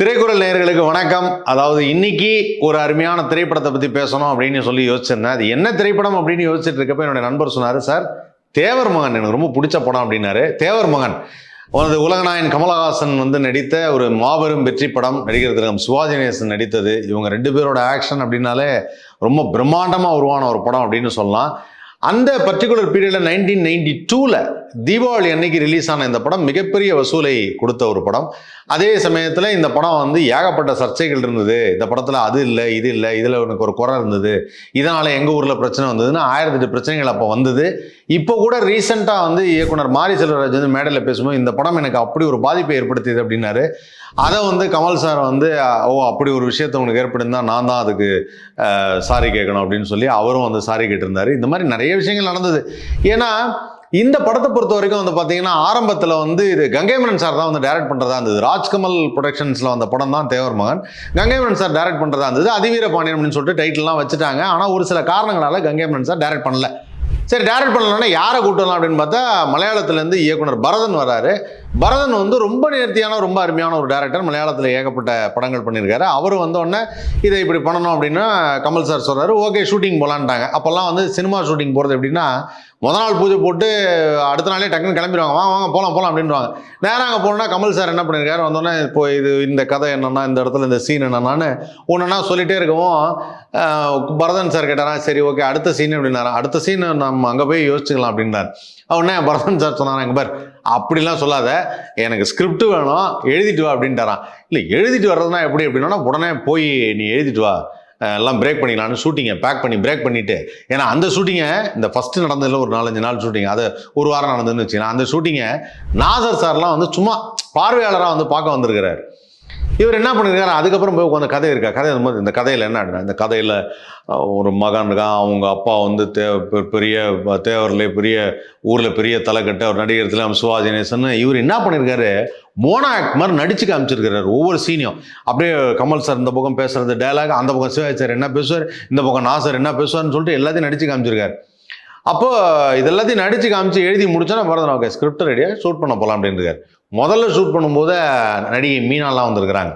திரைக்குறள் நேயர்களுக்கு வணக்கம். அதாவது இன்னைக்கு ஒரு அருமையான திரைப்படத்தை பற்றி பேசணும் அப்படின்னு சொல்லி யோசிச்சிருந்தேன். அது என்ன திரைப்படம் அப்படின்னு யோசிச்சுட்டு இருக்கப்ப என்னுடைய நண்பர் சொன்னார் சார் தேவர் மகன் எனக்கு ரொம்ப பிடிச்ச படம் அப்படின்னாரு. தேவர் மகன். உனது உலகநாயன் கமலஹாசன் வந்து நடித்த ஒரு மாபெரும் வெற்றி படம் நடிகர் திலகம் சிவாஜி நேசன் நடித்தது. இவங்க ரெண்டு பேரோட ஆக்ஷன் அப்படின்னாலே ரொம்ப பிரம்மாண்டமாக உருவான ஒரு படம் அப்படின்னு சொல்லலாம். அந்த பர்டிகுலர் பீரியடில் நைன்டீன் நைன்டி டூவில் தீபாவளி அன்னைக்கு ரிலீஸ் ஆன இந்த படம் மிகப்பெரிய வசூலை கொடுத்த ஒரு படம். அதே சமயத்தில் இந்த படம் வந்து ஏகப்பட்ட சர்ச்சைகள் இருந்தது. இந்த படத்தில் அது இல்லை இது இல்லை இதில் உனக்கு ஒரு குறை இருந்தது. இதனால் எங்கள் ஊரில் பிரச்சனை வந்ததுன்னு ஆயிரத்தெட்டு பிரச்சனைகள் அப்போ வந்தது. இப்போ கூட ரீசெண்டாக வந்து இயக்குனர் மாரி செல்வராஜ் வந்து மேடையில் பேசும்போது இந்த படம் எனக்கு அப்படி ஒரு பாதிப்பை ஏற்படுத்தியது அப்படின்னாரு. அதை வந்து கமல் சார் வந்து ஓ அப்படி ஒரு விஷயத்தை உனக்கு ஏற்படுந்தா நான் தான் அதுக்கு சாரி கேட்கணும் அப்படின்னு சொல்லி அவரும் வந்து சாரி கேட்டிருந்தாரு. இந்த மாதிரி நிறைய விஷயங்கள் நடந்தது. ஏன்னா இந்த படத்தை பொறுத்த வரைக்கும் வந்து பார்த்தீங்கன்னா ஆரம்பத்தில் வந்து இது கங்கைமனன் சார் தான் வந்து டைரக்ட் பண்ணுறதா இருந்தது. ராஜ்கமல் ப்ரொடக்ஷன்ஸில் வந்த படம் தான் தேவர் மகன். கங்கைமரன் சார் டைரக்ட் பண்ணுறதா இருந்தது. அதிவீர பாண்டியன் அப்படின்னு சொல்லிட்டு டைட்டில்லாம் வச்சுட்டாங்க. ஆனால் ஒரு சில காரணங்களால் கங்கைமரன் சார் டைரக்ட் பண்ணல. சரி டேரக்ட் பண்ணலாம்னா யாரை கூட்டலாம் அப்படின்னு பார்த்தா மலையாளத்துலேருந்து இயக்குனர் பரதன் வராரு. பரதன் வந்து ரொம்ப நேர்த்தியான ரொம்ப அருமையான ஒரு டேரக்டர் மலையாளத்தில் ஏகப்பட்ட படங்கள் பண்ணியிருக்காரு. அவர் வந்தோடனே இதை இப்படி பண்ணணும் அப்படின்னா கமல் சார் சொல்கிறாரு ஓகே ஷூட்டிங் போகலான்ட்டாங்க அப்போல்லாம் வந்து சினிமா ஷூட்டிங் போகிறது எப்படின்னா முத நாள் பூஜை போட்டு அடுத்த நாளே டக்குன்னு கிளம்பிடுவாங்க. வாங்க வாங்க போகலாம் போகலாம் அப்படின்வாங்க நேராக அங்கே போனோம்னா கமல் சார் என்ன பண்ணியிருக்காரு? வந்தோடனே இப்போ இது இந்த கதை என்னென்னா இந்த இடத்துல இந்த சீன் என்னென்னான்னு ஒன்றுனா சொல்லிகிட்டே இருக்கவும் பரதன் சார் கேட்டாரா சரி ஓகே அடுத்த சீன் அப்படின்னாரா. அடுத்த சீன் நம்ம நம்ம அங்கே போய் யோசிச்சுக்கலாம் அப்படின்றார். அவனே பரதன் சார் சொன்னாங்க எங்கள் பார் அப்படிலாம் சொல்லாத எனக்கு ஸ்கிரிப்ட் வேணும் எழுதிட்டு வா அப்படின்ட்டாரான் இல்லை எழுதிட்டு வர்றதுனா எப்படி அப்படின்னா உடனே போய் நீ எழுதிட்டு வா எல்லாம் பிரேக் பண்ணிக்கலாம்னு ஷூட்டிங்கை பேக் பண்ணி பிரேக் பண்ணிவிட்டு ஏன்னா அந்த ஷூட்டிங்கை இந்த ஃபஸ்ட்டு நடந்ததில் ஒரு நாலஞ்சு நாள் ஷூட்டிங் அது ஒரு வாரம் நடந்ததுன்னு வச்சுக்கலாம் அந்த ஷூட்டிங்கை நாசர் சார்லாம் வந்து சும்மா பார்வையாளராக வந்து பார்க்க வந்திருக்கிறார். இவர் என்ன பண்ணியிருக்காரு அதுக்கப்புறம் போய் உட்காந்து கதை இருக்கா? கதை போது இந்த கதையில் என்ன அப்படின்னா இந்த கதையில் ஒரு மகன் இருக்கான். அவங்க அப்பா வந்து தே பெ- பெரிய தேவரில் பெரிய ஊரில் பெரிய தலைக்கட்டு அவர் நடிகர் திலம் சிவாஜி இவர் என்ன பண்ணியிருக்காரு மோனா ஆக்ட் மாதிரி நடிச்சு காமிச்சிருக்கிறாரு ஒவ்வொரு சீனியும் அப்படியே கமல் சார் இந்த பக்கம் பேசுறது டைலாக் அந்த பக்கம் சிவாஜி சார் என்ன பேசுவார்? இந்த பக்கம் நாசர் என்ன பேசுவார்னு சொல்லிட்டு எல்லாத்தையும் நடிச்சு காமிச்சிருக்காரு. அப்போ இதெல்லாத்தையும் நடித்து நடிச்சு காமிச்சு எழுதி முடிச்சோன்னா பரதன் ஓகே ஸ்கிரிப்ட் ரெடியாக ஷூட் பண்ண போகலாம் அப்படின்னு முதல்ல ஷூட் பண்ணும்போது நடிகை மீனாலாம் வந்திருக்கிறாங்க.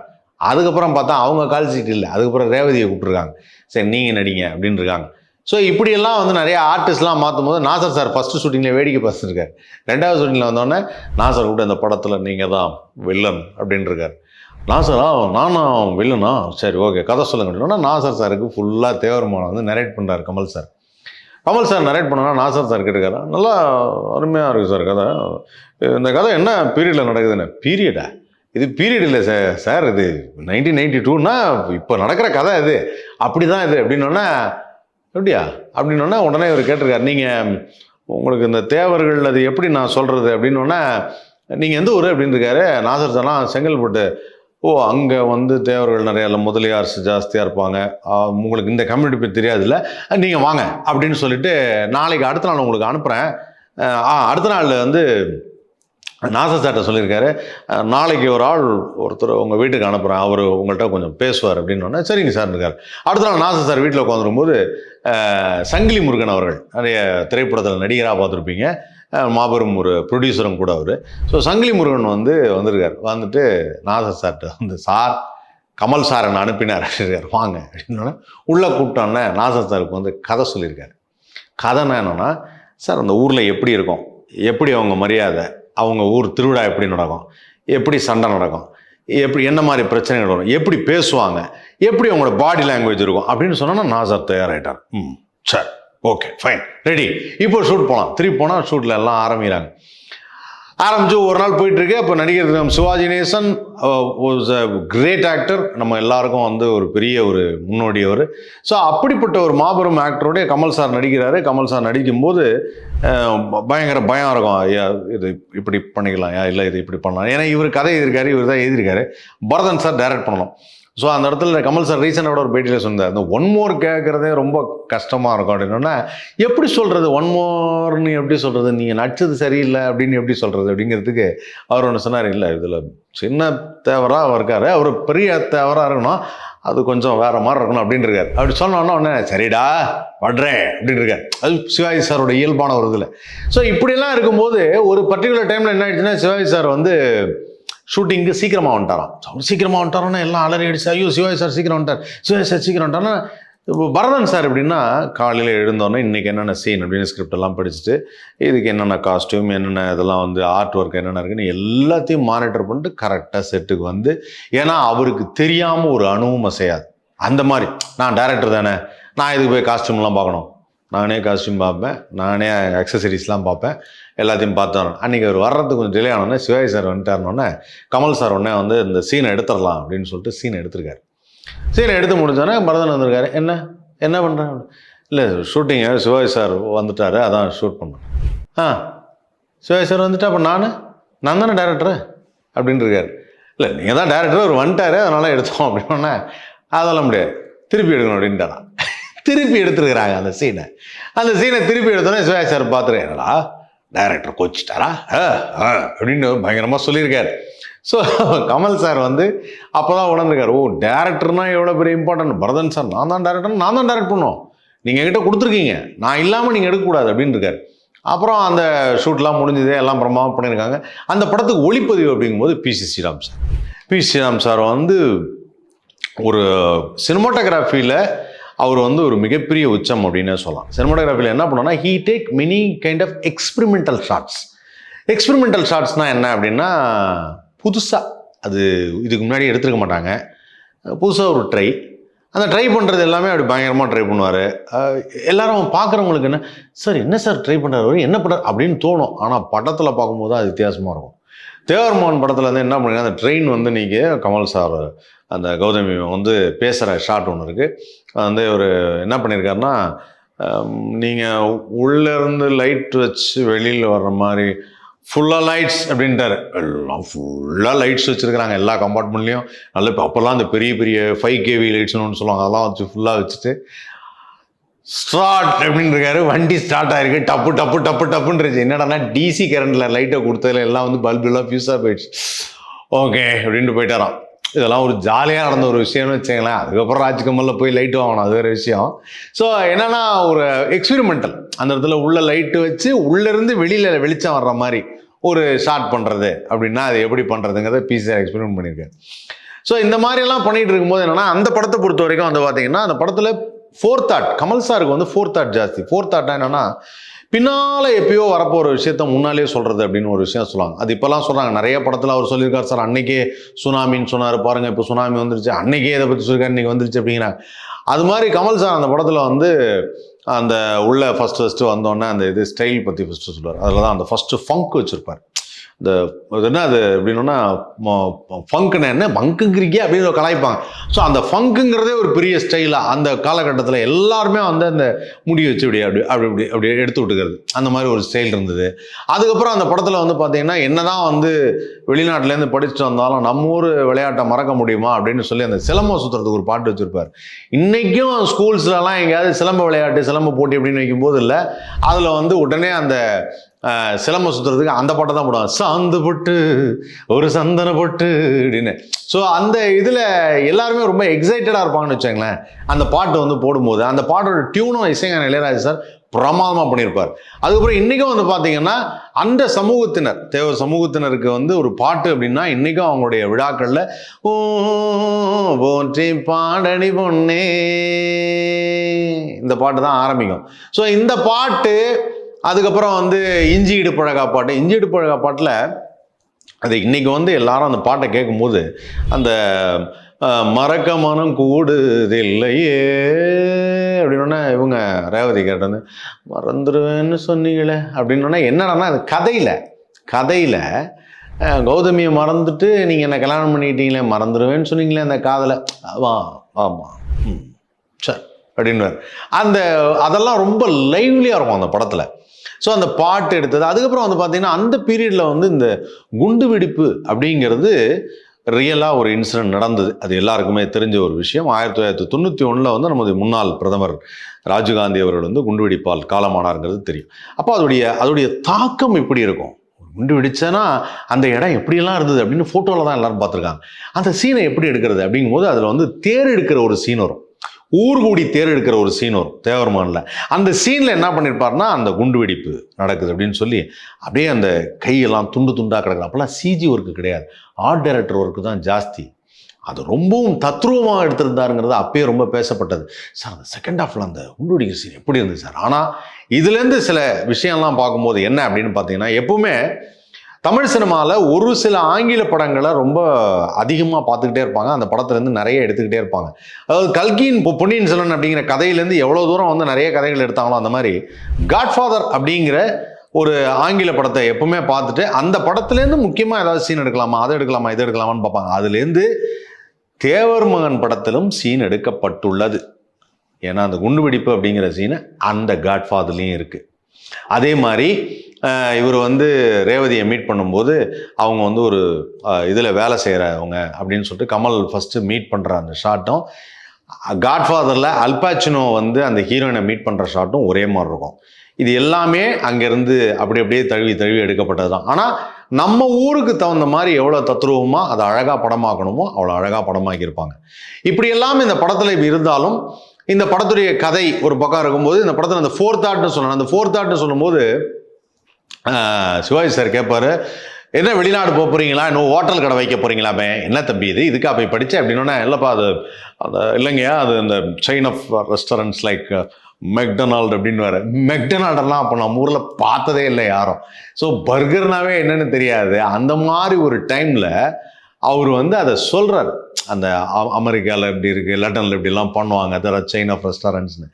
அதுக்கப்புறம் பார்த்தா அவங்க கால் சீட் இல்லை. அதுக்கப்புறம் ரேவதியை கூப்பிட்டுருக்காங்க. சரி நீங்கள் நடிங்க அப்படின்னு இருக்காங்க. ஸோ இப்படியெல்லாம் வந்து நிறைய ஆர்டிஸ்ட்லாம் மாற்றும் போது நாசர் சார் ஃபஸ்ட்டு ஷூட்டிங்கில் வேடிக்கை பார்த்துருக்காரு ரெண்டாவது ஷூட்டிங்கில் வந்தோடனே நாசர் கூட இந்த படத்தில் நீங்கள் தான் வில்லன் அப்படின்னு நாசர் நாசரா நானும் வில்லனா சரி ஓகே கதை சொல்லுங்க அப்படின்னா நாசர் சாருக்கு ஃபுல்லாக தேவரமான வந்து நரேட் பண்ணுறாரு Kamal sir. Kamal sir narrate பண்ணனா நாசர் சார் கிட்ட கதை நல்லா அருமையாக இருக்குது சார் கதை. இந்த கதை என்ன பீரியடில் நடக்குதுன்னு? பீரியடா இது பீரியட் இல்லை சார் சார் இது நைன்டீன் நைன்டி டூன்னா இப்போ நடக்கிற கதை இது. அப்படி தான் இது. அப்படின்னோடனே எப்படியா? அப்படின்னோடனே உடனே இவர் கேட்டிருக்காரு. நீங்கள் உங்களுக்கு இந்த தேவர்கள் அது எப்படி நான் சொல்கிறது அப்படின்னோடனே நீங்கள் எந்த ஊர்? அப்படின்னு இருக்காரு நாசர் சார்லாம் செங்கல்பட்டு. ஓ அங்கே வந்து தேவர்கள் நிறைய இல்லை முதலியார் ஜாஸ்தியாக இருப்பாங்க. உங்களுக்கு இந்த கம்யூனிட்டி பற்றி தெரியாதுல்ல? நீங்கள் வாங்க அப்படின்னு சொல்லிட்டு நாளைக்கு அடுத்த நாள் உங்களுக்கு அனுப்புகிறேன் ஆ அடுத்த நாள் வந்து நாச சார்ட்ட சொல்லியிருக்காரு. நாளைக்கு ஒரு ஆள் ஒருத்தர் உங்கள் வீட்டுக்கு அனுப்புகிறேன் அவர் உங்கள்கிட்ட கொஞ்சம் பேசுவார் அப்படின்னு சரிங்க சார் இருக்கார். அடுத்த நாள் நாசா சார் வீட்டில் உட்காந்துருக்கும்போது சங்கிலி முருகன் அவர்கள் நிறைய திரைப்படத்தில் நடிகராக பார்த்துருப்பீங்க. மாபெரும் ஒரு ப்ரொடியூசரும் கூட அவர். ஸோ சங்கிலி முருகன் வந்து வந்திருக்கார். வந்துட்டு நாசர் சார்கிட்ட வந்து சார் கமல் சார் என்னை அனுப்பினார். வாங்க. அப்படின்னோடனே உள்ளே கூப்பிட்டோன்னே நாசர் சாருக்கு வந்து கதை சொல்லியிருக்காரு. கதைன்னா என்னென்னா சார் அந்த ஊரில் எப்படி இருக்கும்? எப்படி அவங்க மரியாதை? அவங்க ஊர் திருவிழா எப்படி நடக்கும்? எப்படி சண்டை நடக்கும்? எப்படி என்ன மாதிரி பிரச்சனைகள் வரும்? எப்படி பேசுவாங்க? எப்படி அவங்களோட பாடி லாங்குவேஜ் இருக்கும்? அப்படின்னு சொன்னோன்னா நாசர் தயாராகிட்டார் ம் சார். ஓகே ஃபைன் ரெடி இப்போ ஷூட் போகலாம் திருப்பி போனால் ஷூட்டில் எல்லாம் ஆரம்பிக்கிறாங்க. ஆரம்பிச்சு ஒரு நாள் போயிட்டுருக்கு. இப்போ நடிகர் நம்ம சிவாஜி நேசன் கிரேட் ஆக்டர் நம்ம எல்லாருக்கும் வந்து ஒரு பெரிய ஒரு முன்னோடியவர். ஸோ அப்படிப்பட்ட ஒரு மாபெரும் ஆக்டரோடைய கமல் சார் நடிக்கிறாரு. கமல் சார் நடிக்கும்போது பயங்கர பயம் இருக்கும். ஐயா இது இப்படி பண்ணிக்கலாம். ஐயா இல்லை இது இப்படி பண்ணலாம். ஏன்னா இவர் கதை எழுதியிருக்காரு இவர் தான் எழுதியிருக்காரு. பரதன் சார் டைரக்ட் பண்ணணும். ஸோ அந்த இடத்துல கமல் சார் ரீசனோட ஒரு பேட்டியில் சொன்னார். அந்த ஒன் மோர் கேட்குறதே ரொம்ப கஷ்டமாக இருக்கும் அப்படின்னா எப்படி சொல்கிறது ஒன் மோர்னு எப்படி சொல்கிறது நீங்கள் நடிச்சது சரியில்லை அப்படின்னு எப்படி சொல்கிறது அப்படிங்கிறதுக்கு அவர் ஒன்று சொன்னார். இல்லை இதில் சின்ன தேவராக இருக்கார். அவர் பெரிய தேவராக இருக்கணும். அது கொஞ்சம் வேற மாதிரி இருக்கணும் அப்படின்னு இருக்காரு. அப்படி சொன்னோன்னா உடனே சரிடா படுறேன் அப்படின்னு இருக்கார். அது சிவாஜி சாரோட இயல்பான ஒரு இதில். ஸோ இப்படிலாம் இருக்கும்போது ஒரு பர்டிகுலர் டைமில் என்ன ஆயிடுச்சுன்னா சிவாஜி சார் வந்து ஷூட்டிங்க்கு சீக்கிரமாக வந்துட்டாராம். அவர் சீக்கிரமாக வந்துட்டாரோன்னா எல்லாம் அலறி அடிச்சு ஐயோ சிவாய் சார் சீக்கிரம் வந்துட்டார் சிவாய் சார் சீக்கிரம் வந்துட்டார்னா பரதன் சார் எப்படின்னா காலையில் எழுந்தோன்னே இன்றைக்கி என்னென்ன சீன் அப்படின்னு ஸ்கிரிப்ட் எல்லாம் படிச்சுட்டு இதுக்கு என்னென்ன காஸ்ட்யூம் என்னென்ன இதெல்லாம் வந்து ஆர்ட் ஒர்க் என்னென்ன இருக்குன்னு எல்லாத்தையும் மானிட்டர் பண்ணிட்டு கரெக்டாக செட்டுக்கு வந்து ஏன்னா அவருக்கு தெரியாமல் ஒரு அணுவும் அசையாது. அந்த மாதிரி நான் டேரக்டர் தானே நான் இதுக்கு போய் காஸ்ட்யூம்லாம் பார்க்கணும். நானே காஸ்ட்யூம் பார்ப்பேன் நானே அக்சசரிஸ்லாம் பார்ப்பேன். எல்லாத்தையும் பார்த்து அன்றைக்கி அவர் வர்றதுக்கு கொஞ்சம் டிலே ஆனோடனே சிவாஜி சார் வந்துட்டாருனோடனே கமல் சார் உடனே வந்து இந்த சீனை எடுத்துடலாம் அப்படின்னு சொல்லிட்டு சீனை எடுத்திருக்காரு. சீனை எடுத்து முடிஞ்சோடனே பரதன் வந்திருக்காரு. என்ன? என்ன பண்ணுறேன் இல்லை ஷூட்டிங்கு சிவாஜி சார் வந்துட்டார் அதான் ஷூட் பண்ணேன் ஆ சிவாஜி சார் வந்துட்டா அப்போ நான்? நான் தானே டேரக்டரு அப்படின்னு இருக்காரு. இல்லை நீங்கள் தான் டேரக்டர் அவர் வந்துட்டார் அதனால எடுத்தோம் அப்படின்னா அதெல்லாம் முடியாது. திருப்பி எடுக்கணும் அப்படின்ட்டாரான் திருப்பி எடுத்துருக்குறாங்க அந்த சீனை அந்த சீனை திருப்பி எடுத்தோன்னே சிவாஜி சார் பார்த்துருக்கேன்டா டைரக்டர் கோச்சிட்டாரா? ஆ, ஆ, அப்படின்னு பயங்கரமாக சொல்லியிருக்காரு. ஸோ கமல் சார் வந்து அப்போ தான் உணர்ந்துருக்காரு ஓ டேரக்டர்னா எவ்வளோ பெரிய இம்பார்ட்டன்ட் பரதன் சார் நான் தான் டேரக்டர் நான் தான் டேரக்ட் பண்ணோம். நீங்கள் என்கிட்ட கொடுத்துருக்கீங்க. நான் இல்லாமல் நீங்கள் எடுக்கக்கூடாது அப்படின்னு இருக்காரு. அப்புறம் அந்த ஷூட்லாம் முடிஞ்சது எல்லாம் பிரமாதம் பண்ணியிருக்காங்க. அந்த படத்துக்கு ஒளிப்பதிவு அப்படிங்கும்போது P C Sreeram sir P Sreeram sir வந்து ஒரு சினிமாட்டோகிராஃபியில் அவர் வந்து ஒரு மிகப்பெரிய உச்சம் அப்படின்னே சொல்லலாம். சினிமாட்டோகிராஃபியில் என்ன பண்ணோம்னா he take many kind of experimental shots experimental ஷார்ட்ஸ்னால் என்ன அப்படின்னா புதுசாக அது இதுக்கு முன்னாடி எடுத்துருக்க மாட்டாங்க. புதுசாக ஒரு ட்ரை அந்த ட்ரை பண்ணுறது எல்லாமே அப்படி பயங்கரமாக ட்ரை பண்ணுவார். எல்லாரும் பார்க்குறவங்களுக்கு என்ன சார் என்ன சார் ட்ரை பண்ணுறாரு என்ன பண்ணுறாரு அப்படின்னு தோணும். ஆனால் படத்தில் பார்க்கும்போது அது வித்தியாசமாக இருக்கும். தேவர்மான் படத்தில் வந்து என்ன பண்ணுங்க அந்த ட்ரெயின் வந்து நீங்கள் கமல் சார் அந்த கௌதமி வந்து பேசுகிற ஷாட் ஒன்று இருக்குது வந்து ஒரு என்ன பண்ணியிருக்காருன்னா நீங்கள் உள்ளேருந்து லைட் வச்சு வெளியில் வர்ற மாதிரி ஃபுல்லாக லைட்ஸ் அப்படின்ட்டாரு. எல்லாம் ஃபுல்லாக லைட்ஸ் வச்சுருக்குறாங்க எல்லா கம்பார்ட்மெண்ட்லேயும் நல்ல இப்போ அப்போல்லாம் அந்த பெரிய பெரிய ஃபைவ் கேவி லைட்ஸ்னு ஒன்று சொல்லுவாங்க. அதெல்லாம் வச்சு ஃபுல்லாக வச்சுட்டு ஸ்டார்ட் அப்படின்னு இருக்காரு வண்டி ஸ்டார்ட் ஆயிருக்கு. டப்பு டப்பு டப்பு டப்புன்னு இருந்துச்சு டிசி கரண்டில் லைட்டை கொடுத்ததுல எல்லாம் வந்து பல்பெல்லாம் ஃபியூஸாக போயிடுச்சு. ஓகே அப்படின்ட்டு போயிட்டாராம். இதெல்லாம் ஒரு ஜாலியாக நடந்த ஒரு விஷயம்னு வச்சுங்களேன் அதுக்கப்புறம் ராஜ்கமலில் போய் லைட் வாங்கணும் அது வேறு விஷயம். ஸோ என்னென்னா ஒரு எக்ஸ்பெரிமெண்டல் அந்த இடத்துல உள்ள லைட்டு வச்சு உள்ளேருந்து வெளியில் வெளிச்சம் வர்ற மாதிரி ஒரு ஷார்ட் பண்ணுறது அப்படின்னா அது எப்படி பண்ணுறதுங்கிறத பிசிஆர் எக்ஸ்பெரிமெண்ட் பண்ணியிருக்கேன் ஸோ இந்த மாதிரியெல்லாம் பண்ணிகிட்டு இருக்கும்போது என்னென்னா அந்த படத்தை பொறுத்த வரைக்கும் வந்து பார்த்தீங்கன்னா அந்த படத்தில் ஃபோர் தாட் கமல் சாருக்கு வந்து ஃபோர் தாட் ஜாஸ்தி. ஃபோர் தாட்னா என்னென்னா பின்னால் எப்பயோ வரப்போகிற விஷயத்த முன்னாலே சொல்கிறது அப்படின்னு ஒரு விஷயம் சொல்லுவாங்க. அது இப்போல்லாம் சொல்கிறாங்க நிறைய படத்தில் அவர் சொல்லியிருக்காரு சார் அன்னைக்கே சுனாமின்னு சொன்னார் பாருங்கள் இப்போ சுனாமி வந்துருச்சு. அன்னைக்கே இதை பற்றி சொல்லியிருக்காரு இன்றைக்கி வந்துருச்சு அப்படிங்கிறாங்க. அது மாதிரி கமல் சார் அந்த படத்தில் வந்து அந்த உள்ள ஃபஸ்ட் ஃபஸ்ட்டு வந்தோடனே அந்த இது ஸ்டைல் பற்றி ஃபஸ்ட்டு சொல்லுவார். அதில் தான் அந்த ஃபஸ்ட்டு ஃபங்க் வச்சுருப்பார். இந்த என்ன அது எப்படின்னா ஃபங்க்குன்னு என்ன? பங்குங்கிறீங்க அப்படின்னு கலாய்ப்பாங்க. ஸோ அந்த ஃபங்குங்கிறதே ஒரு பெரிய ஸ்டைலாக அந்த காலகட்டத்தில் எல்லாருமே வந்து அந்த முடி வச்சு இப்படி அப்படி அப்படி இப்படி அப்படி எடுத்து விட்டுக்கிறது. அந்த மாதிரி ஒரு ஸ்டைல் இருந்தது. அதுக்கப்புறம் அந்த படத்தில் வந்து பார்த்தீங்கன்னா என்னதான் வந்து வெளிநாட்டிலேருந்து படிச்சுட்டு வந்தாலும் நம்ம ஊர் விளையாட்டை மறக்க முடியுமா அப்படின்னு சொல்லி அந்த சிலம்பம் சுற்றுறதுக்கு ஒரு பாட்டு வச்சுருப்பார். இன்றைக்கும் ஸ்கூல்ஸ்லலாம் எங்கேயாவது சிலம்ப விளையாட்டு சிலம்ப போட்டி அப்படின்னு வைக்கும்போது இல்லை. அதில் வந்து உடனே அந்த அஹ், சிலம்பம் சுற்றுறதுக்கு அந்த பாட்டை தான் போடுவாங்க. சாந்து பொட்டு ஒரு சந்தன பொட்டு அப்படின்னு ஸோ அந்த இதில் எல்லாருமே ரொம்ப எக்ஸைட்டடாக இருப்பாங்கன்னு வச்சுங்களேன் அந்த பாட்டு வந்து போடும்போது அந்த பாட்டோட டியூனும் இசைஞான இளையராஜா சார் பிரமாதமாக பண்ணியிருப்பார். அதுக்கப்புறம் இன்றைக்கும் வந்து பார்த்தீங்கன்னா அந்த சமூகத்தினர் தேவ சமூகத்தினருக்கு வந்து ஒரு பாட்டு அப்படின்னா இன்றைக்கும் அவங்களுடைய விழாக்களில் "ஓ, போற்றி பாடணி பொன்னே இந்த பாட்டு தான் ஆரம்பிக்கும். ஸோ இந்த பாட்டு அதுக்கப்புறம் வந்து இஞ்சி இடுப்பழகா பாட்டு இஞ்சி இடுப்பழகா பாட்டில் அது இன்னைக்கு வந்து எல்லாரும் அந்த பாட்டை கேட்கும்போது அந்த மறக்க மனம் கூடுதில்லையே அப்படின்னா இவங்க ரேவதி கேட்டது மறந்துடுவேன்னு சொன்னீங்களே அப்படின்னா என்னடான்னா அது கதையில் கதையில் கௌதமியை மறந்துட்டு நீங்கள் என்ன கல்யாணம் பண்ணிக்கிட்டீங்களே மறந்துடுவேன்னு சொன்னீங்களே அந்த காதலை. வா ஆமாம் ம் சரி அப்படின்னு அந்த அதெல்லாம் ரொம்ப லைவ்லியாக இருக்கும் அந்த படத்தில். ஸோ அந்த பாட்டு எடுத்தது. அதுக்கப்புறம் வந்து பார்த்தீங்கன்னா அந்த பீரியடில் வந்து இந்த குண்டு வெடிப்பு அப்படிங்கிறது ரியலாக ஒரு இன்சிடென்ட் நடந்தது. அது எல்லாருக்குமே தெரிஞ்ச ஒரு விஷயம். ஆயிரத்தி தொள்ளாயிரத்தி தொண்ணூற்றி ஒன்றில் வந்து நமது முன்னாள் பிரதமர் ராஜீவ்காந்தி அவர்கள் வந்து குண்டு வெடிப்பால் காலமானாருங்கிறது தெரியும். அப்போ அதோடைய அதோடைய தாக்கம் எப்படி இருக்கும்? குண்டு வெடிச்சேன்னா அந்த இடம் எப்படியெல்லாம் இருந்தது அப்படின்னு ஃபோட்டோவில் தான் எல்லோரும் பார்த்துருக்காங்க. அந்த சீனை எப்படி எடுக்கிறது அப்படிங்கும்போது அதில் வந்து தேர் எடுக்கிற ஒரு சீன் வரும். ஊர் கூடி தேர் எடுக்கிற ஒரு சீன் வரும் தேவர்மானில். அந்த சீனில் என்ன பண்ணியிருப்பாருன்னா அந்த குண்டு வெடிப்பு நடக்குது அப்படின்னு சொல்லி அப்படியே அந்த கையெல்லாம் துண்டு துண்டாக கிடக்குது. அப்போல்லாம் சிஜி ஒர்க்கு கிடையாது. ஆர்ட் டைரக்டர் ஒர்க்கு தான் ஜாஸ்தி. அது ரொம்பவும் தத்ரூபமாக எடுத்திருந்தாருங்கிறது அப்பயே ரொம்ப பேசப்பட்டது. சார் அந்த செகண்ட் ஹாஃபில் அந்த குண்டு வெடிக்கிற சீன் எப்படி இருந்தது சார் ஆனால் இதுலேருந்து சில விஷயம்லாம் பார்க்கும்போது என்ன அப்படின்னு பார்த்தீங்கன்னா எப்பவுமே தமிழ் சினிமாவில் ஒரு சில ஆங்கில படங்களை ரொம்ப அதிகமாக பார்த்துக்கிட்டே இருப்பாங்க. அந்த படத்துலேருந்து நிறைய எடுத்துக்கிட்டே இருப்பாங்க. அதாவது கல்கியின் பொ- பொன்னியின் செல்வன் அப்படிங்கிற கதையிலேருந்து எவ்வளோ தூரம் வந்து நிறைய கதைகள் எடுத்தாங்களோ அந்த மாதிரி காட்ஃபாதர் அப்படிங்கிற ஒரு ஆங்கில படத்தை எப்பவுமே பார்த்துட்டு அந்த படத்துலேருந்து முக்கியமாக ஏதாவது சீன் எடுக்கலாமா அதை எடுக்கலாமா இதை எடுக்கலாமான்னு பார்ப்பாங்க. அதுலேருந்து தேவர் மகன் படத்திலும் சீன் எடுக்கப்பட்டுள்ளது. ஏன்னா அந்த குண்டுவெடிப்பு அப்படிங்கிற சீனு அந்த காட்ஃபாதர்லேயும் இருக்குது அதே மாதிரி இவர் வந்து ரேவதியை மீட் பண்ணும்போது அவங்க வந்து ஒரு இதில் வேலை செய்கிறவங்க அப்படின்னு சொல்லிட்டு கமல் ஃபஸ்ட்டு மீட் பண்ணுற அந்த ஷாட்டும் காட்ஃபாதரில் அல்பாச்சினோ வந்து அந்த ஹீரோயினை மீட் பண்ணுற ஷாட்டும் ஒரே மாதிரி இருக்கும். இது எல்லாமே அங்கேருந்து அப்படி அப்படியே தழுவி தழுவி எடுக்கப்பட்டது தான் ஆனால் நம்ம ஊருக்கு தகுந்த மாதிரி எவ்வளோ தத்ரூபமாக அதை அழகாக படமாக்கணுமோ அவ்வளோ அழகாக படமாக்கியிருப்பாங்க. இப்படி எல்லாம் இந்த படத்தில் இருந்தாலும் இந்த படத்துடைய கதை ஒரு பக்கம் இருக்கும்போது இந்த படத்தில் அந்த ஃபோர்த் ஆர்ட்னு சொல்லணும் அந்த ஃபோர்த் ஆர்ட்னு சொல்லும்போது சிவாஜி சார் கேட்பாரு என்ன வெளிநாடு போக போகிறீங்களா இன்னும் ஹோட்டல் கடை வைக்க போகிறீங்களாமே என்ன தம்பி இது? இதுக்கா போய் படித்தேன் அப்படின்னா இல்லைப்பா அது அந்த இல்லைங்கய்யா அது இந்த chain of restaurants like McDonald அப்படின்னு வேறு மெக்டொனால்டெல்லாம் அப்போ நம்ம ஊரில் பார்த்ததே இல்லை யாரும். ஸோ பர்கர்னாவே என்னன்னு தெரியாது. அந்த மாதிரி ஒரு டைமில் அவர் வந்து அதை சொல்கிறார் அந்த அமெரிக்காவில் இப்படி இருக்குது லண்டனில் இப்படிலாம் பண்ணுவாங்க அதெல்லாம் செயின் ஆஃப் ரெஸ்டாரண்ட்ஸ்னு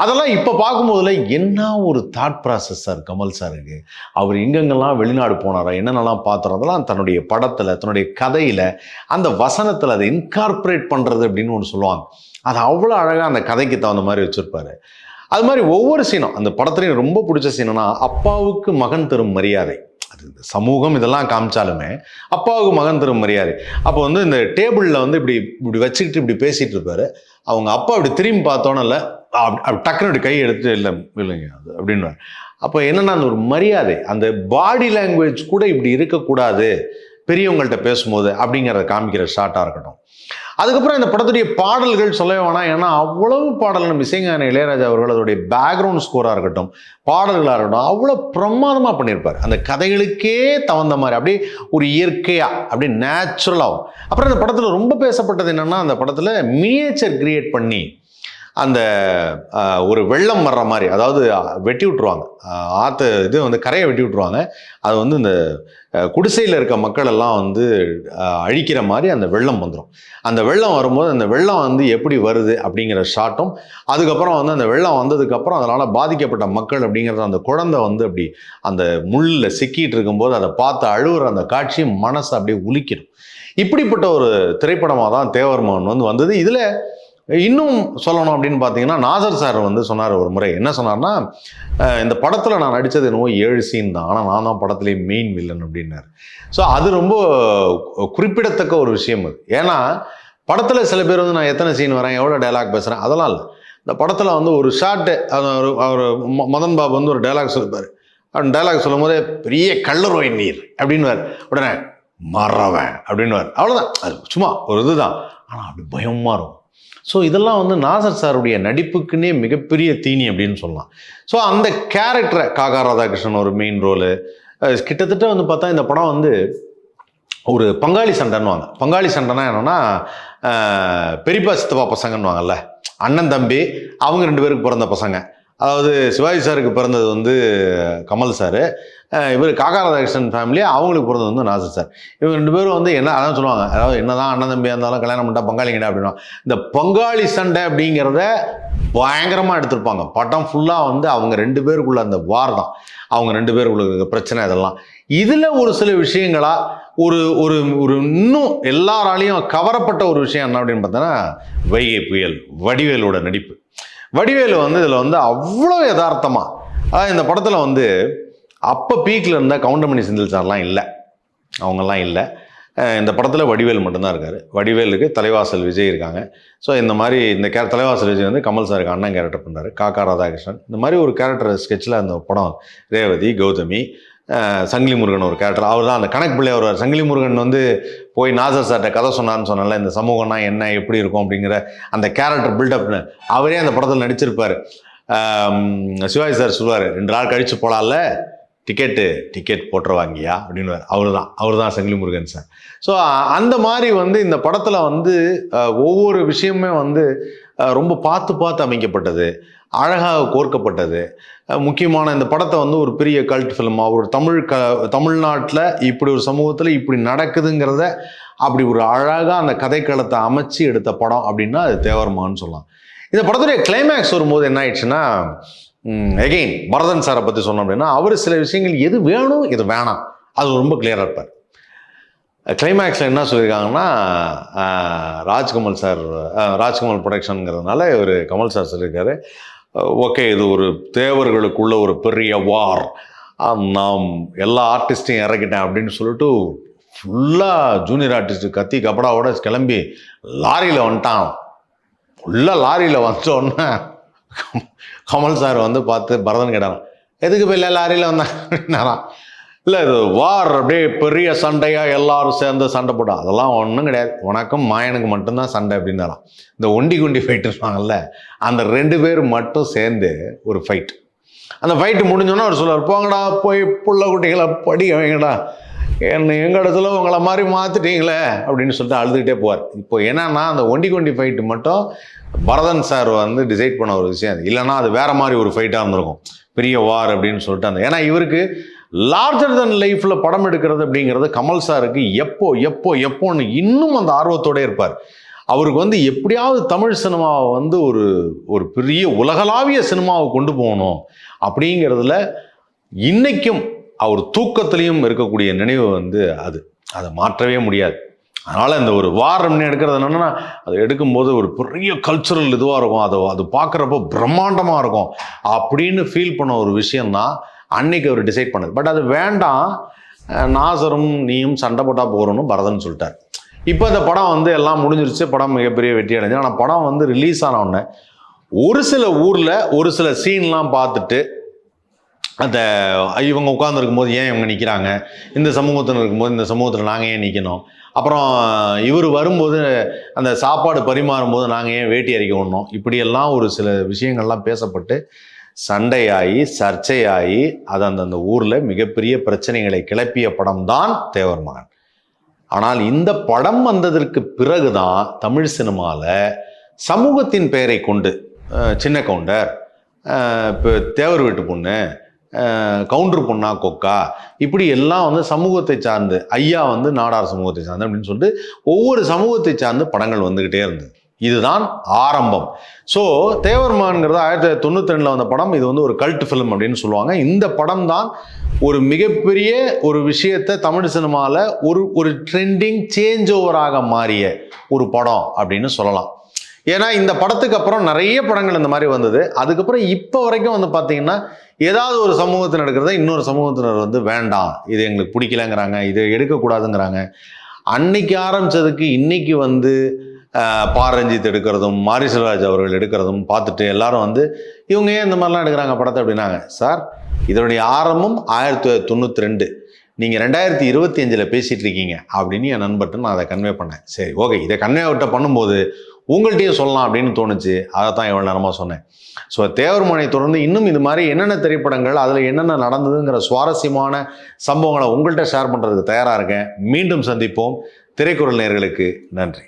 அதெல்லாம் இப்போ பார்க்கும்போதுல என்ன ஒரு தாட் ப்ராசஸ் சார் கமல் சாருக்கு அவர் எங்கெங்கெல்லாம் வெளிநாடு போனாரோ என்னென்னலாம் பார்த்துறோம் அதெல்லாம் தன்னுடைய படத்தில் தன்னுடைய கதையில் அந்த வசனத்தில் அதை இன்கார்பரேட் பண்ணுறது அப்படின்னு ஒன்று சொல்லுவாங்க. அது அவ்வளோ அழகாக அந்த கதைக்கு தகுந்த மாதிரி வச்சுருப்பாரு. அது மாதிரி ஒவ்வொரு சீனும் அந்த படத்துலையும் ரொம்ப பிடிச்ச சீனுன்னா அப்பாவுக்கு மகன் தரும் மரியாதை. அது இந்த சமூகம் இதெல்லாம் காமிச்சாலுமே அப்பாவுக்கு மகன் தரும் மரியாதை. அப்போ வந்து இந்த டேபிளில் வந்து இப்படி இப்படி வச்சுக்கிட்டு இப்படி பேசிகிட்டு இருப்பார். அவங்க அப்பா இப்படி திரும்பி பார்த்தோன்னே இல்லை அப்படி அப்படி டக்குனு கை எடுத்து இல்லை இல்லைங்க அது அப்படின்னு அப்போ என்னென்னா அந்த ஒரு மரியாதை அந்த பாடி லாங்குவேஜ் கூட இப்படி இருக்கக்கூடாது பெரியவங்கள்ட்ட பேசும்போது அப்படிங்கிறத காமிக்கிற ஷார்ட்டாக இருக்கட்டும். அதுக்கப்புறம் இந்த படத்துடைய பாடல்கள் சொல்லவே வேணாம். ஏன்னா அவ்வளவு பாடல் நம்ம இசைஞான இளையராஜா அவர்கள் அதோடைய பேக்ரவுண்ட் ஸ்கோராக இருக்கட்டும் பாடல்களாக இருக்கட்டும் அவ்வளோ பிரமாதமாக பண்ணியிருப்பார். அந்த கதைகளுக்கே தகுந்த மாதிரி அப்படியே ஒரு இயற்கையாக அப்படியே நேச்சுரலாகவும் அப்புறம் இந்த படத்தில் ரொம்ப பேசப்பட்டது என்னென்னா அந்த படத்தில் மினியேச்சர் கிரியேட் பண்ணி அந்த ஒரு வெள்ளம் வர்ற மாதிரி அதாவது வெட்டி விட்ருவாங்க ஆற்று இது வந்து கரையை வெட்டி விட்ருவாங்க அது வந்து இந்த குடிசையில் இருக்க மக்கள் எல்லாம் வந்து அழிக்கிற மாதிரி அந்த வெள்ளம் வந்துடும் அந்த வெள்ளம் வரும்போது அந்த வெள்ளம் வந்து எப்படி வருது அப்படிங்கிற ஷாட்டும் அதுக்கப்புறம் வந்து அந்த வெள்ளம் வந்ததுக்கப்புறம் அதனால் பாதிக்கப்பட்ட மக்கள் அப்படிங்கிறது அந்த குழந்தை வந்து அப்படி அந்த முள்ளில் சிக்கிட்டு இருக்கும்போது அதை பார்த்து அழுகுற அந்த காட்சி மனசை அப்படியே உலிக்கணும் இப்படிப்பட்ட ஒரு திரைப்படமாக தான் தேவர்மன் வந்து வந்தது. இதில் இன்னும் சொல்லணும் அப்படின்னு பார்த்தீங்கன்னா நாசர் சார் வந்து சொன்னார் ஒரு முறை. என்ன சொன்னார்னா இந்த படத்தில் நான் நடித்தது என்னவோ ஏழு சீன் தான். ஆனால் நான் தான் படத்துலேயே மெயின் வில்லன் அப்படின்னாரு. ஸோ அது ரொம்ப குறிப்பிடத்தக்க ஒரு விஷயம் அது. ஏன்னா படத்தில் சில பேர் வந்து நான் எத்தனை சீன் வரேன் எவ்வளோ டைலாக் பேசுகிறேன் அதெல்லாம் இல்லை. இந்த படத்தில் வந்து ஒரு ஷார்ட்டு அவர் அவர் மதன் பாபு வந்து ஒரு டைலாக் சொல்லிப்பார். அவன் டைலாக் சொல்லும் போதே பெரிய கள்ளரோய் நீர் அப்படின்னுவார். உடனே மறவன் அப்படின்னுவார். அவ்வளோதான் அது சும்மா ஒரு இதுதான். ஆனால் அப்படி பயமாக இருக்கும். ஸோ இதெல்லாம் வந்து நாசர் சாருடைய நடிப்புக்குன்னே மிகப்பெரிய தீனி அப்படின்னு சொல்லலாம். ஸோ அந்த கேரக்டரை காகா ராதாகிருஷ்ணன் ஒரு மெயின் ரோலு கிட்டத்தட்ட வந்து பார்த்தா இந்த படம் வந்து ஒரு பங்காளி சண்டைன்னுவாங்க பங்காளி சண்டைனா என்னன்னா பெரியப்பா சித்தப்பா பசங்கன்னுவாங்கல்ல அண்ணன் தம்பி அவங்க ரெண்டு பேருக்கு பிறந்த பசங்க. அதாவது சிவாஜி சாருக்கு பிறந்தது வந்து கமல் சார். இவர் காக்கா ராதாகிருஷ்ணன் ஃபேமிலி அவங்களுக்கு பிறந்தது வந்து நாசர் சார். இவங்க ரெண்டு பேரும் வந்து என்ன அதான் சொல்லுவாங்க அதாவது என்னதான் அண்ணன் தம்பியாக இருந்தாலும் கல்யாணம் பண்ணிட்டா பங்காளிங்கடா அப்படின்னா இந்த பங்காளி சண்டை அப்படிங்கிறத பயங்கரமாக எடுத்திருப்பாங்க. படம் ஃபுல்லாக வந்து அவங்க ரெண்டு பேருக்குள்ள அந்த வார் தான். அவங்க ரெண்டு பேருக்குள்ள இருக்க பிரச்சனை இதெல்லாம். இதில் ஒரு சில விஷயங்களா ஒரு ஒரு ஒரு இன்னும் எல்லாராலையும் கவரப்பட்ட ஒரு விஷயம் என்ன அப்படின்னு பார்த்தோன்னா வைகை புயல் வடிவேலோட நடிப்பு. வடிவேலு வந்து இதில் வந்து அவ்வளோ யதார்த்தமாக அதாவது இந்த படத்தில் வந்து அப்போ பீக்கில் இருந்தால் கவுண்டமணி செந்தில் சார்லாம் இல்லை. அவங்கெல்லாம் இல்லை. இந்த படத்தில் வடிவேல் மட்டும்தான் இருக்கார். வடிவேலுக்கு தலைவாசல் விஜய் இருக்காங்க. ஸோ இந்த மாதிரி இந்த கே தலைவாசல் விஜய் வந்து கமல் சாருக்கு அண்ணன் கேரக்டர் பண்ணுறாரு காக்கா ராதாகிருஷ்ணன். இந்த மாதிரி ஒரு கேரக்டர் ஸ்கெட்சில் அந்த படம் ரேவதி கௌதமி சங்கிலி முருகன் ஒரு கேரக்டர் அவர் தான் அந்த கணக்கு பிள்ளை வருவார். சங்கிலி முருகன் வந்து போய் நாசர் சார்கிட்ட கதை சொன்னார்னு சொன்னால இந்த சமூகம்னா என்ன எப்படி இருக்கும் அப்படிங்கிற அந்த கேரக்டர் பில்டப்னு அவரே அந்த படத்தில் நடிச்சிருப்பார். சிவாஜி சார் சொல்லுவார் ரெண்டு நாள் கழித்து போகலாம்ல டிக்கெட்டு டிக்கெட் போட்டுருவாங்கயா அப்படின்னு அவர் தான் அவர் தான் சங்கிலி முருகன் சார் ஸோ அந்த மாதிரி வந்து இந்த படத்தில் வந்து ஒவ்வொரு விஷயமே வந்து ரொம்ப பார்த்து பார்த்து அமைக்கப்பட்டது. அழகாக கோர்க்கப்பட்டது. முக்கியமான இந்த படத்தை வந்து ஒரு பெரிய கல்ட் ஃபிலிமாக ஒரு தமிழ் க தமிழ்நாட்டில் இப்படி ஒரு சமூகத்தில் இப்படி நடக்குதுங்கிறத அப்படி ஒரு அழகாக அந்த கதைக்களத்தை அமைச்சு எடுத்த படம் அப்படின்னா அது தேவர்மான்னு சொல்லலாம். இந்த படத்துடைய கிளைமேக்ஸ் வரும்போது என்ன ஆயிடுச்சுன்னா எகெயின் பரதன் சாரை பற்றி சொன்னோம் அப்படின்னா அவர் சில விஷயங்கள் எது வேணும் எது வேணாம். அது ரொம்ப கிளியராக இருப்பார். கிளைமேக்ஸில் என்ன சொல்லியிருக்காங்கன்னா ராஜ்கமல் சார் ராஜ்கமல் ப்ரொடக்ஷனுங்கிறதுனால இவர் கமல் சார் சொல்லியிருக்காரு. ஓகே இது ஒரு தேவர்களுக்குள்ள ஒரு பெரிய வார் நாம் எல்லா ஆர்டிஸ்ட்டையும் இறக்கிட்டேன் அப்படின்னு சொல்லிட்டு ஃபுல்லாக ஜூனியர் ஆர்டிஸ்ட் கத்தி கபடாவோட கிளம்பி லாரியில் வந்துட்டான். ஃபுல்லாக லாரியில் வந்தோடனே கமல் சார் வந்து பார்த்து பரதன் கேட்டாராம் எதுக்கு போய் இல்லை லாரியில் அப்படின்னாரான் இல்லை இது வார் அப்படியே பெரிய சண்டையாக எல்லாரும் சேர்ந்து சண்டை போட்டோம் அதெல்லாம் ஒன்றும் கிடையாது. உனக்கும் மாயனுக்கு மட்டும்தான் சண்டை அப்படின்னாராம். இந்த ஒண்டி குண்டி ஃபைட் இருப்பாங்கல்ல அந்த ரெண்டு பேர் மட்டும் சேர்ந்து ஒரு ஃபைட் அந்த ஃபைட்டு முடிஞ்சோன்னா அவர் சொல்லுவார் போங்கடா போய் புள்ள குட்டிகளை படி வைங்கடா. என்ன எங்கள் இடத்துல உங்களை மாதிரி மாற்றிட்டீங்களே அப்படின்னு சொல்லிட்டு அழுதுகிட்டே போவார். இப்போ என்னன்னா அந்த ஒண்டி கொண்டி ஃபைட்டு மட்டும் பரதன் சார் வந்து டிசைட் பண்ண ஒரு விஷயம் அது. இல்லைன்னா அது வேற மாதிரி ஒரு ஃபைட்டாக இருந்திருக்கும். பெரிய வார் அப்படின்னு சொல்லிட்டு அந்த ஏன்னா இவருக்கு லார்ஜர் தன் லைஃப்பில் படம் எடுக்கிறது அப்படிங்கிறது கமல் சாருக்கு எப்போ எப்போ எப்போன்னு இன்னும் அந்த ஆர்வத்தோட இருப்பார். அவருக்கு வந்து எப்படியாவது தமிழ் சினிமாவை வந்து ஒரு ஒரு பெரிய உலகளாவிய சினிமாவை கொண்டு போகணும் அப்படிங்கிறதுல இன்றைக்கும் அவர் தூக்கத்திலையும் இருக்கக்கூடிய நினைவு வந்து அது. அதை மாற்றவே முடியாது. அதனால் இந்த ஒரு வாரம்னு எடுக்கிறது என்னென்னா அது எடுக்கும்போது ஒரு பெரிய கல்ச்சுரல் இதுவாக இருக்கும். அதை அது பார்க்குறப்போ பிரம்மாண்டமாக இருக்கும். அப்படின்னு ஃபீல் பண்ண ஒரு விஷயந்தான் அன்னைக்கு அவர் டிசைட் பண்ணது. பட் அது வேண்டாம். நாசரும் நீயும் சண்டை போட்டால் போகிறோன்னு பரதன் சொல்லிட்டார். இப்போ இந்த படம் வந்து எல்லாம் முடிஞ்சிருச்சு. படம் மிகப்பெரிய வெற்றி அடைஞ்சு ஆனால் படம் வந்து ரிலீஸ் ஆன உடனே ஒரு சில ஊரில் ஒரு சில சீன்லாம் பார்த்துட்டு அந்த இவங்க உட்காந்துருக்கும் போது ஏன் இவங்க நிற்கிறாங்க இந்த சமூகத்தில் இருக்கும்போது இந்த சமூகத்தில் நாங்கள் ஏன் நிற்கணும் அப்புறம் இவர் வரும்போது அந்த சாப்பாடு பரிமாறும்போது நாங்கள் ஏன் வேட்டி அறிக்கை விடணும்? இப்படியெல்லாம் ஒரு சில விஷயங்கள்லாம் பேசப்பட்டு சண்டையாகி சர்ச்சையாகி அது அந்தந்த ஊரில் மிகப்பெரிய பிரச்சனைகளை கிளப்பிய படம் தான் தேவர் மகன். ஆனால் இந்த படம் வந்ததற்கு பிறகுதான் தமிழ் சினிமாவில் சமூகத்தின் பெயரை கொண்டு சின்ன கவுண்டர் இப்போ தேவர் வீட்டு பொண்ணு கவுண்டர் பொண்ணா கொக்கா இப்படி எல்லாம் வந்து சமூகத்தை சார்ந்து ஐயா வந்து நாடார் சமூகத்தை சார்ந்து அப்படின்னு சொல்லிட்டு ஒவ்வொரு சமூகத்தை சார்ந்து படங்கள் வந்துக்கிட்டே இருந்தது. இதுதான் ஆரம்பம். ஸோ தேவர்மான்ங்கிறது ஆயிரத்தி தொள்ளாயிரத்தி தொண்ணூத்தி ரெண்டில் வந்த படம். இது வந்து ஒரு கல்ட் ஃபிலிம் அப்படின்னு சொல்லுவாங்க. இந்த படம் தான் ஒரு மிகப்பெரிய ஒரு விஷயத்தை தமிழ் சினிமாவில் ஒரு ஒரு ட்ரெண்டிங் சேஞ்ச் ஓவராக மாறிய ஒரு படம் அப்படின்னு சொல்லலாம். ஏன்னா இந்த படத்துக்கு அப்புறம் நிறைய படங்கள் இந்த மாதிரி வந்தது. அதுக்கப்புறம் இப்போ வரைக்கும் வந்து பார்த்தீங்கன்னா ஏதாவது ஒரு சமூகத்தில் எடுக்கிறத இன்னொரு சமூகத்தினர் வந்து வேண்டாம். இது எங்களுக்கு பிடிக்கலங்கிறாங்க. இது எடுக்கக்கூடாதுங்கிறாங்க. அன்னைக்கு ஆரம்பிச்சதுக்கு இன்னைக்கு வந்து பாரஞ்சித் எடுக்கிறதும் மாரி செல்வராஜ் அவர்கள் எடுக்கிறதும் பார்த்துட்டு எல்லாரும் வந்து இவங்க ஏன் இந்த மாதிரிலாம் எடுக்கிறாங்க படத்தை? அப்படின்னாங்க. சார் இதனுடைய ஆரம்பம் ஆயிரத்தி தொள்ளாயிரத்தி தொண்ணூற்றி ரெண்டு. நீங்கள் ரெண்டாயிரத்தி இருபத்தி அஞ்சில் பேசிகிட்டு இருக்கீங்க. அப்படின்னு என் நண்பர்கிட்ட நான் அதை கன்வே பண்ணேன். சரி ஓகே. இதை கன்வே அவர்கிட்ட பண்ணும்போது உங்கள்கிட்டயும் சொல்லலாம் அப்படின்னு தோணுச்சு. அதை தான் எவ்வளோ நேரமாக சொன்னேன். ஸோ தேவர்மனை தொடர்ந்து இன்னும் இது மாதிரி என்னென்ன திரைப்படங்கள் அதில் என்னென்ன நடந்ததுங்கிற சுவாரஸ்யமான சம்பவங்களை உங்கள்கிட்ட ஷேர் பண்ணுறதுக்கு தயாராக இருக்கேன். மீண்டும் சந்திப்போம். திரைக்குறள் நேர்களுக்கு நன்றி.